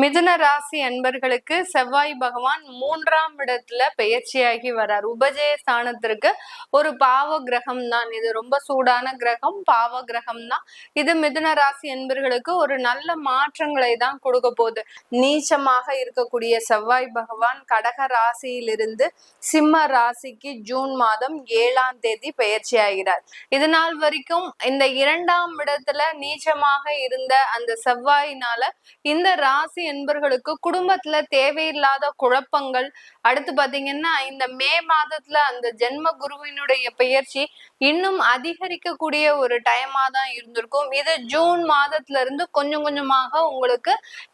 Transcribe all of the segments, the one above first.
மிதுன ராசி அன்பர்களுக்கு செவ்வாய் பகவான் மூன்றாம் இடத்துல பெயர்ச்சியாகி வரார். உபஜய ஸ்தானத்திற்கு ஒரு பாவ கிரகம் தான். இது ரொம்ப சூடான கிரகம் பாவ கிரகம் தான். இது மிதுன ராசி அன்பர்களுக்கு ஒரு நல்ல மாற்றங்களை தான் கொடுக்க போகுது. நீச்சமாக இருக்கக்கூடிய செவ்வாய் பகவான் கடக ராசியிலிருந்து சிம்ம ராசிக்கு ஜூன் மாதம் ஏழாம் தேதி பெயர்ச்சி ஆகிறார் இது நாள் வரைக்கும் இந்த இரண்டாம் இடத்துல நீச்சமாக இருந்த அந்த செவ்வாயினால இந்த ராசி என்பர்களுக்கு குடும்பத்துல தேவையில்லாத குழப்பங்கள். அடுத்து பாத்தீங்கன்னா இந்த மே மாதத்துல அந்த ஜென்ம குருவினுடைய பெயர்ச்சி இன்னும் அதிகரிக்கக்கூடிய ஒரு டைமா தான் இருந்திருக்கும். இது ஜூன் மாதத்துல இருந்து கொஞ்சம் கொஞ்சமாக உங்களுக்கு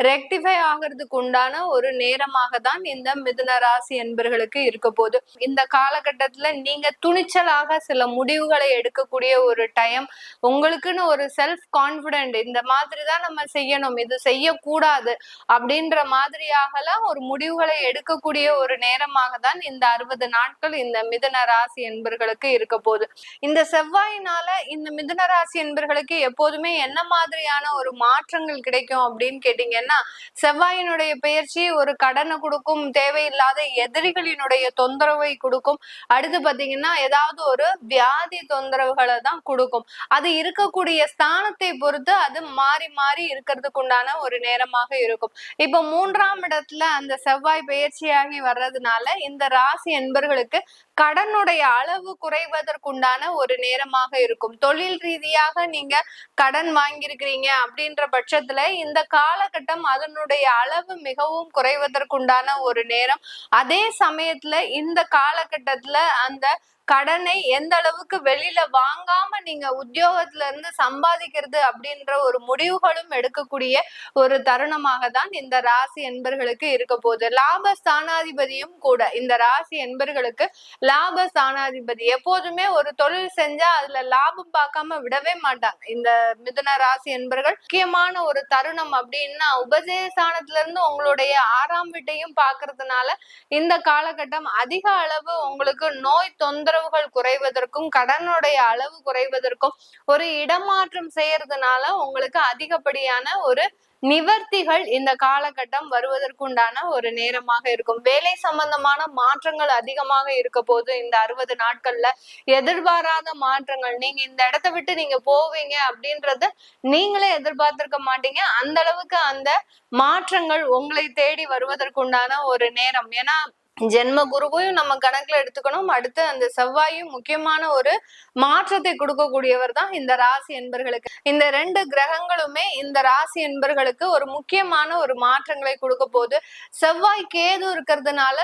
ரெக்டிஃபை ஆகிறதுக்கு உண்டான ஒரு நேரமாக தான் இந்த மிதுன ராசி என்பர்களுக்கு இருக்க போகுது. இந்த காலகட்டத்துல நீங்க துணிச்சலாக சில முடிவுகளை எடுக்கக்கூடிய ஒரு டைம் உங்களுக்குன்னு ஒரு செல்ஃப் கான்பிடென்ட் இந்த மாதிரி தான் நம்ம செய்யணும். இது செய்யக்கூடாது. அப்படின்ற மாதிரியாகலாம் ஒரு முடிவுகளை எடுக்கக்கூடிய ஒரு நேரமாக தான் இந்த அறுபது நாட்கள் இந்த மிதன ராசி என்பர்களுக்கு இருக்க போகுது. இந்த செவ்வாயினால இந்த மிதன ராசி என்பர்களுக்கு எப்போதுமே என்ன மாதிரியான ஒரு மாற்றங்கள் கிடைக்கும் அப்படின்னு கேட்டீங்கன்னா செவ்வாயினுடைய பயிற்சி ஒரு கடனை கொடுக்கும் தேவையில்லாத எதிரிகளினுடைய தொந்தரவை கொடுக்கும். அடுத்து பாத்தீங்கன்னா ஏதாவது ஒரு வியாதி தொந்தரவுகளை தான் கொடுக்கும். அது இருக்கக்கூடிய ஸ்தானத்தை பொறுத்து அது மாறி மாறி இருக்கிறதுக்கு உண்டான ஒரு நேரமாக இருக்கும். இப்ப மூன்றாம் இடத்துல அந்த செவ்வாய் பயிற்சியாகி வர்றதுனால இந்த ராசி என்பர்களுக்கு கடனுடைய அளவு குறைவதற்குண்டான ஒரு நேரமாக இருக்கும். தொழில் ரீதியாக நீங்க கடன் வாங்கியிருக்கிறீங்க அப்படின்ற பட்சத்துல இந்த காலகட்டம் அதனுடைய அளவு மிகவும் குறைவதற்குண்டான ஒரு நேரம். அதே சமயத்துல இந்த காலகட்டத்துல அந்த கடனை எந்த அளவுக்கு வெளியில வாங்காம நீங்க உத்தியோகத்துல இருந்து சம்பாதிக்கிறது அப்படின்ற ஒரு முடிவுகளும் எடுக்கக்கூடிய ஒரு தருணமாக தான் இந்த ராசி என்பர்களுக்கு இருக்க போகுது. லாப ஸ்தானாதிபதியும் கூட இந்த ராசி என்பர்களுக்கு லாப ஸ்தானாதிபதி எப்போதுமே ஒரு தொழில் செஞ்சா அதுல லாபம் பார்க்காம விடவே மாட்டாங்க. இந்த மிதுன ராசி என்பர்கள் முக்கியமான ஒரு தருணம் அப்படின்னா உபதேசானத்துல இருந்து உங்களுடைய ஆறாம் வீட்டையும் பாக்குறதுனால இந்த காலகட்டம் அதிக அளவு உங்களுக்கு நோய் தொந்தரவு தொந்தரவுகள் குறைவதற்கும் கடனுடைய அளவு குறைவதற்கும் ஒரு இடமாற்றம் செய்யறதுனால உங்களுக்கு அதிகப்படியான ஒரு நிவர்த்திகள் இந்த காலகட்டம் வருவதற்குண்டான ஒரு நேரமாக இருக்கும். வேலை சம்பந்தமான மாற்றங்கள் அதிகமாக இருக்க போது இந்த அறுபது நாட்கள்ல எதிர்பாராத மாற்றங்கள் நீங்க இந்த இடத்த விட்டு நீங்க போவீங்க அப்படின்றத நீங்களே எதிர்பார்த்திருக்க மாட்டீங்க. அந்த அளவுக்கு அந்த மாற்றங்கள் உங்களை தேடி வருவதற்குண்டான ஒரு நேரம். ஏன்னா ஜென்ம குருவையும் நம்ம கணக்குல எடுத்துக்கணும். அடுத்து அந்த செவ்வாயும் முக்கியமான ஒரு மாற்றத்தை கொடுக்கக்கூடியவர் தான் இந்த ராசி என்பர்களுக்கு. இந்த ரெண்டு கிரகங்களுமே இந்த ராசி என்பர்களுக்கு ஒரு முக்கியமான ஒரு மாற்றங்களை கொடுக்க போது செவ்வாய் கேது இருக்கிறதுனால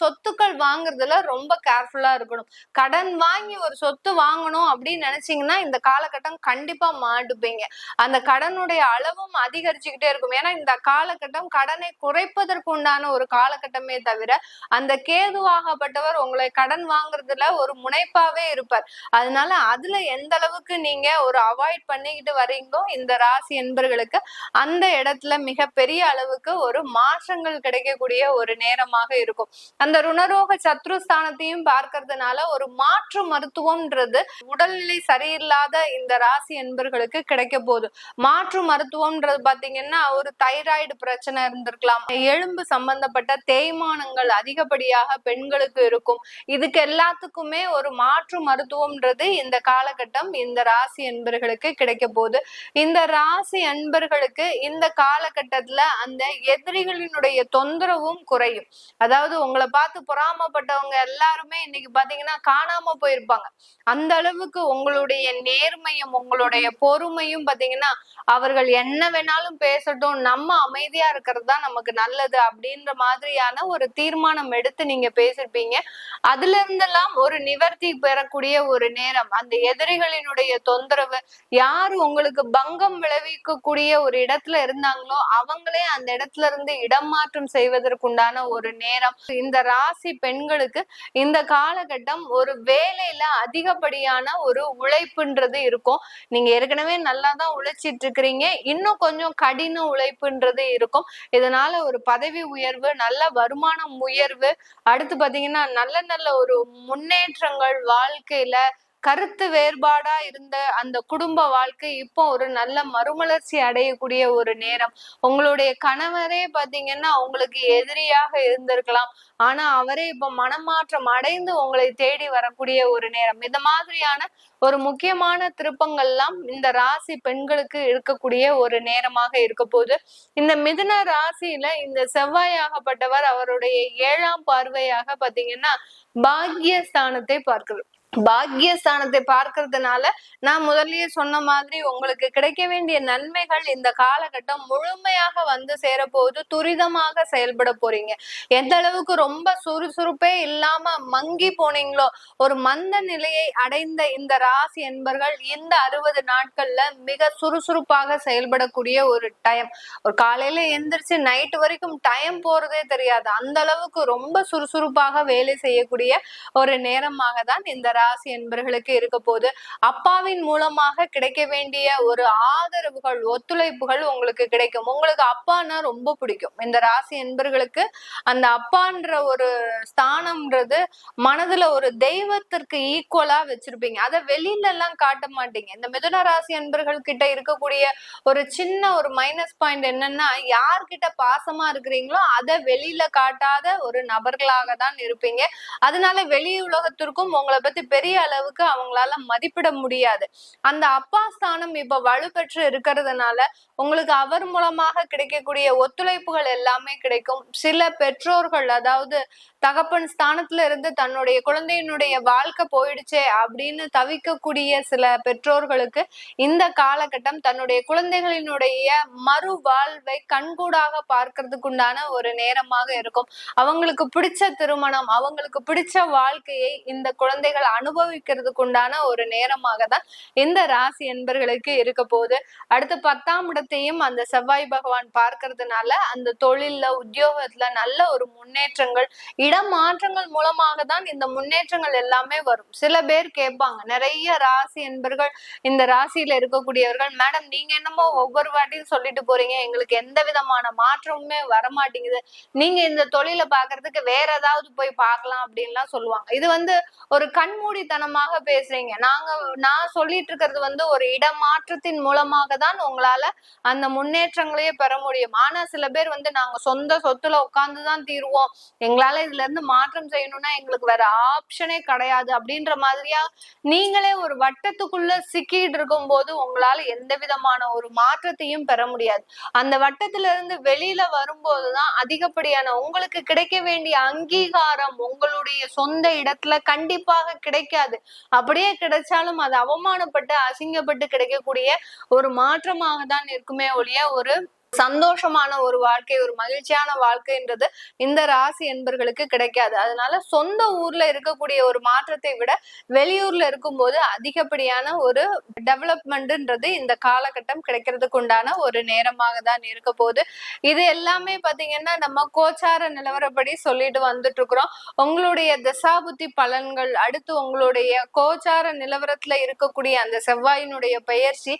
சொத்துக்கள் வாங்குறதுல ரொம்ப கேர்ஃபுல்லா இருக்கணும். கடன் வாங்கி ஒரு சொத்து வாங்கணும் அப்படின்னு நினைச்சீங்கன்னா இந்த காலகட்டம் கண்டிப்பா மாட்டுப்பீங்க அந்த கடனுடைய அளவும் அதிகரிச்சுக்கிட்டே இருக்கும். ஏன்னா இந்த காலகட்டம் கடனை குறைப்பதற்கு உண்டான ஒரு காலகட்டமே தவிர அந்த கேதுவாகப்பட்டவர் உங்களை கடன் வாங்குறதுல ஒரு முனைப்பாவே இருப்பார். அதனால அதுல எந்த அளவுக்கு நீங்க ஒரு அவாய்ட் பண்ணிக்கிட்டு வரீங்களோ இந்த ராசி என்பர்களுக்கு அந்த இடத்துல மிக பெரிய அளவுக்கு ஒரு மாற்றங்கள் கிடைக்கக்கூடிய ஒரு நேரமாக இருக்கும். அந்த ருணரோக சத்ருஸ்தானத்தையும் பார்க்கறதுனால ஒரு மாற்று மருத்துவம்ன்றது உடல்நிலை சரியில்லாத இந்த ராசி என்பர்களுக்கு கிடைக்க போகுது. மாற்று மருத்துவம்ன்றது பாத்தீங்கன்னா ஒரு தைராய்டு பிரச்சனை இருந்திருக்கலாம். எலும்பு சம்பந்தப்பட்ட தேய்மானங்கள் அதிக அதிகப்படியாக பெண்களுக்கு இருக்கும். இதுக்கு எல்லாத்துக்குமே ஒரு மாற்று மருத்துவம்ன்றது இந்த காலகட்டம் இந்த ராசி அன்பர்களுக்கு கிடைக்க போகுது. இந்த ராசி அன்பர்களுக்கு இந்த காலகட்டத்துல அந்த எதிரிகளினுடைய தொந்தரவும் குறையும். அதாவது உங்களை பார்த்து பொறாமப்பட்டவங்க எல்லாருமே இன்னைக்கு பாத்தீங்கன்னா காணாம போயிருப்பாங்க. அந்த அளவுக்கு உங்களுடைய நேர்மையும் உங்களுடைய பொறுமையும் பாத்தீங்கன்னா அவர்கள் என்ன வேணாலும் பேசட்டும் நம்ம அமைதியா இருக்கிறது தான் நமக்கு நல்லது அப்படின்ற மாதிரியான ஒரு தீர்மானம் எடுத்து நீங்க பேசிருப்பீங்க. அதுல இருந்தெல்லாம் ஒரு நிவர்த்தி பெறக்கூடிய ஒரு நேரம். அந்த எதிரிகளினுடைய தொந்தரவு யாரு உங்களுக்கு பங்கம் விளைவிக்கக்கூடிய ஒரு இடத்துல இருந்தாங்களோ அவங்களே அந்த இடத்துல இருந்து இடம் மாற்றம் செய்வதற்குண்டான ஒரு நேரம். இந்த ராசி பெண்களுக்கு இந்த காலகட்டம் ஒரு வேலையில அதிகப்படியான ஒரு உழைப்புன்றது இருக்கும். நீங்க ஏற்கனவே நல்லா தான் உழைச்சிட்டு இருக்கிறீங்க இன்னும் கொஞ்சம் கடின உழைப்புன்றது இருக்கும். இதனால ஒரு பதவி உயர்வு நல்ல வருமானம் உயர்வு அடுத்து பாத்தீங்கன்னா நல்ல நல்ல ஒரு முன்னேற்றங்கள் வாழ்க்கையில கருத்து வேறுபாடா இருந்த அந்த குடும்ப வாழ்க்கை இப்போ ஒரு நல்ல மறுமலர்ச்சி அடையக்கூடிய ஒரு நேரம். உங்களுடைய கணவரே பாத்தீங்கன்னா உங்களுக்கு எதிரியாக இருந்திருக்கலாம். ஆனா அவரே இப்ப மனமாற்றம் அடைந்து உங்களை தேடி வரக்கூடிய ஒரு நேரம். இந்த மாதிரியான ஒரு முக்கியமான திருப்பங்கள்லாம் இந்த ராசி பெண்களுக்கு இருக்கக்கூடிய ஒரு நேரமாக இருக்க போது இந்த மிதுன ராசியில இந்த செவ்வாயாகப்பட்டவர் அவருடைய ஏழாம் பார்வையாக பாத்தீங்கன்னா பாக்யஸ்தானத்தை பார்க்கிறது பாக்கியஸ்தானத்தை பார்க்கறதுனால நான் முதல்லயே சொன்ன மாதிரி உங்களுக்கு கிடைக்க வேண்டிய நன்மைகள் இந்த காலகட்டம் முழுமையாக வந்து சேரப்போகுது. துரிதமாக செயல்பட போறீங்க. எந்த அளவுக்கு ரொம்ப சுறுசுறுப்பே இல்லாம மங்கி போனீங்களோ ஒரு மந்த நிலையை அடைந்த இந்த ராசி என்பர்கள் இந்த அறுபது நாட்கள்ல மிக சுறுசுறுப்பாக செயல்படக்கூடிய ஒரு டைம் ஒரு காலையில எந்திரிச்சு நைட் வரைக்கும் டைம் போறதே தெரியாது. அந்த அளவுக்கு ரொம்ப சுறுசுறுப்பாக வேலை செய்யக்கூடிய ஒரு நேரமாக தான் இந்த ராசி என்பர்களுக்கு இருக்க போது அப்பாவின் மூலமாக கிடைக்க வேண்டிய ஒரு ஆதரவுகள் ஒத்துழைப்புகள் உங்களுக்கு கிடைக்கும். உங்களுக்கு அப்பான்னா ரொம்ப பிடிக்கும். இந்த ராசி என்பர்களுக்கு அந்த அப்பான்ற ஒரு ஸ்தானம்ன்றது மனதுல ஒரு தெய்வத்திற்கு ஈக்குவலா வச்சிருப்பீங்க. அதை வெளியில எல்லாம் காட்ட மாட்டீங்க. இந்த மிதுன ராசி என்பர்கள் கிட்ட இருக்கக்கூடிய ஒரு சின்ன ஒரு மைனஸ் பாயிண்ட் என்னன்னா யார்கிட்ட பாசமா இருக்கிறீங்களோ அதை வெளியில காட்டாத ஒரு நபர்களாக தான் இருப்பீங்க. அதனால வெளி உலகத்திற்கும் உங்களை பத்தி பெரிய அளவுக்கு அவங்களால மதிப்பிட முடியாது. அந்த அப்பா ஸ்தானம் இப்ப வலுப்பெற்று இருக்கிறதுனால உங்களுக்கு அவர் மூலமாக கிடைக்கக்கூடிய ஒத்துழைப்புகள் எல்லாமே கிடைக்கும். சில பெற்றோர்கள் அதாவது தகப்பன் ஸ்தானத்துல இருந்து தன்னுடைய குழந்தையினுடைய வாழ்க்கை போயிடுச்சே அப்படின்னு தவிக்கக்கூடிய சில பெற்றோர்களுக்கு இந்த காலகட்டம் தன்னுடைய குழந்தைகளினுடைய மறு வாழ்வை கண்கூடாக பார்க்கறதுக்குண்டான ஒரு நேரமாக இருக்கும். அவங்களுக்கு பிடிச்ச திருமணம் அவங்களுக்கு பிடிச்ச வாழ்க்கையை இந்த குழந்தைகள் அனுபவிக்கிறதுக்கு உண்டான ஒரு நேரமாக தான் இந்த ராசி என்பர்களுக்கு இருக்க போகுது. அடுத்து பத்தாம் இடத்தையும் அந்த செவ்வாய் பகவான் பார்க்கறதுனால அந்த தொழில்ல உத்தியோகத்துல நல்ல ஒரு முன்னேற்றங்கள் இடம் மாற்றங்கள் மூலமாக தான் இந்த முன்னேற்றங்கள் எல்லாமே வரும். சில பேர் கேட்பாங்க நிறைய ராசி என்பர்கள் இந்த ராசியில இருக்கக்கூடியவர்கள் மேடம் நீங்க என்னமோ ஒவ்வொரு வாட்டியும் சொல்லிட்டு போறீங்க எங்களுக்கு எந்த விதமான மாற்றமுமே வரமாட்டேங்குது. நீங்க இந்த தொழிலை பாக்குறதுக்கு வேற ஏதாவது போய் பார்க்கலாம் அப்படின்லாம் சொல்லுவாங்க. இது வந்து ஒரு கண் கண்மூடித்தனமாக பேசுறீங்க. நாங்க நான் சொல்லிட்டு இருக்கிறது வந்து ஒரு இடமாற்றத்தின் மூலமாக தான் உங்களால அந்த முன்னேற்றங்களையே பெற முடியும். ஆனா சில பேர் வந்து நாங்க சொந்த சொத்துல உட்கார்ந்துதான் தீருவோம். எங்களால இதுல இருந்து மாற்றம் செய்யணும்னா எங்களுக்கு வேற ஆப்ஷனே கிடையாது. அப்படின்ற மாதிரியா நீங்களே ஒரு வட்டத்துக்குள்ள சிக்கிட்டு இருக்கும் போது உங்களால எந்த விதமான ஒரு மாற்றத்தையும் பெற முடியாது. அந்த வட்டத்துல இருந்து வெளியில வரும்போதுதான் அதிகப்படியான உங்களுக்கு கிடைக்க வேண்டிய அங்கீகாரம் உங்களுடைய சொந்த இடத்துல கண்டிப்பாக கிடைக்காது. அப்படியே கிடைச்சாலும் அது அவமானப்பட்டு அசிங்கப்பட்டு கிடைக்கக்கூடிய ஒரு மாற்றமாக தான் இருக்குமே ஒழிய ஒரு சந்தோஷமான ஒரு வாழ்க்கை ஒரு மகிழ்ச்சியான வாழ்க்கைன்றது இந்த ராசி என்பர்களுக்கு கிடைக்காது. அதனால சொந்த ஊர்ல இருக்கக்கூடிய ஒரு மாற்றத்தை விட வெளியூர்ல இருக்கும்போது அதிகப்படியான ஒரு டெவலப்மெண்ட்ன்றது இந்த காலகட்டம் கிடைக்கிறதுக்கு உண்டான ஒரு நேரமாக தான் இருக்க போகுது. இது எல்லாமே பாத்தீங்கன்னா நம்ம கோச்சார நிலவரப்படி சொல்லிட்டு வந்துட்டு இருக்கிறோம் உங்களுடைய தசாபுத்தி பலன்கள் அடுத்து உங்களுடைய கோச்சார நிலவரத்துல இருக்கக்கூடிய அந்த செவ்வாயினுடைய பயிற்சி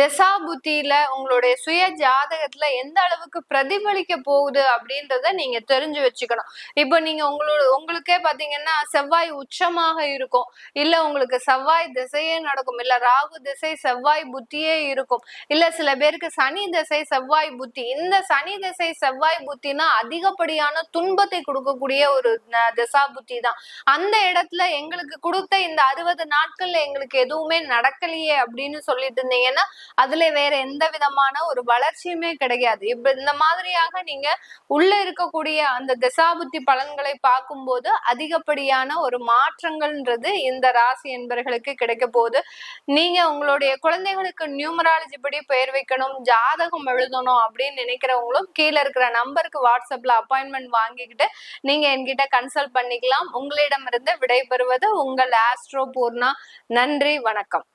தசாபுத்தியில உங்களுடைய சுய ஜாதகத்துல இடத்துல எந்த அளவுக்கு பிரதிபலிக்க போகுது அப்படின்றத நீங்க தெரிஞ்சு வச்சுக்கணும். இப்போ நீங்க உங்களோட உங்களுக்கே பாத்தீங்கன்னா செவ்வாய் உச்சமாக இருக்கும். இல்ல உங்களுக்கு செவ்வாய் திசையே நடக்கும். இல்ல ராகு திசை செவ்வாய் புத்தியே இருக்கும். இல்ல சில பேருக்கு சனி திசை செவ்வாய் புத்தி. இந்த சனி திசை செவ்வாய் புத்தினா அதிகப்படியான துன்பத்தை கொடுக்கக்கூடிய ஒரு திசா புத்தி தான். அந்த இடத்துல எங்களுக்கு கொடுத்த இந்த அறுபது நாட்கள்ல எங்களுக்கு எதுவுமே நடக்கலையே அப்படின்னு சொல்லிட்டு இருந்தீங்கன்னா அதுல வேற எந்த விதமான ஒரு வளர்ச்சியுமே கிடையாது. இப்ப இந்த மாதிரியாக நீங்க உள்ள இருக்கக்கூடிய அந்த திசாபுத்தி பலன்களை பார்க்கும்போது அதிகப்படியான ஒரு மாற்றங்கள்ன்றது இந்த ராசி என்பர்களுக்கு கிடைக்க போகுது. நீங்க உங்களுடைய குழந்தைகளுக்கு நியூமராலஜி படி பெயர் வைக்கணும் ஜாதகம் எழுதணும் அப்படின்னு நினைக்கிறவங்களும் கீழே இருக்கிற நம்பருக்கு வாட்ஸ்அப்ல அப்பாயின்மெண்ட் வாங்கிக்கிட்டு நீங்க என்கிட்ட கன்சல்ட் பண்ணிக்கலாம். உங்களிடமிருந்து விடைபெறுவது உங்கள் ஆஸ்ட்ரோ பூர்ணா. நன்றி வணக்கம்.